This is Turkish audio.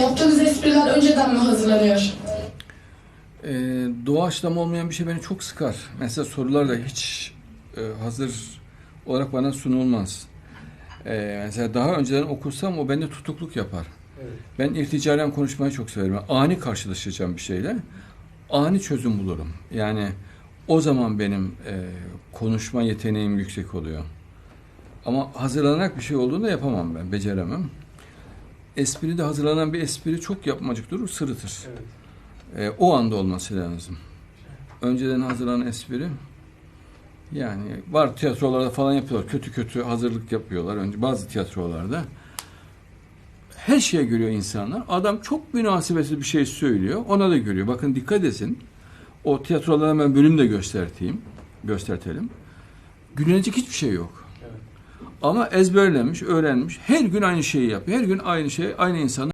Yaptığınız espriler önceden mi hazırlanıyor? Ee, doğaçlama olmayan bir şey beni çok sıkar. Mesela sorular da hiç e, hazır olarak bana sunulmaz. Ee, mesela daha önceden okusam o bende tutukluk yapar. Ben irticalen konuşmayı çok severim. Ani karşılaşacağım bir şeyle ani çözüm bulurum. Yani o zaman benim e, konuşma yeteneğim yüksek oluyor. Ama hazırlanarak bir şey olduğunda yapamam ben, beceremem. Espri de hazırlanan bir espri çok yapmacık durur, sırıtır. E, o anda olması lazım. Önceden hazırlanan espri yani var tiyatrolarda falan yapıyorlar. Kötü kötü hazırlık yapıyorlar önce bazı tiyatrolarda. Her şeye gülüyor insanlar. Adam çok münasebetsiz bir şey söylüyor. Ona da gülüyor. Bakın dikkat edin. O tiyatrolarda hemen bölüm de gösterteyim. Göstertelim. Gülünecek hiçbir şey yok. Ama ezberlemiş, öğrenmiş. Her gün aynı şeyi yapıyor. Her gün aynı şey, aynı insanı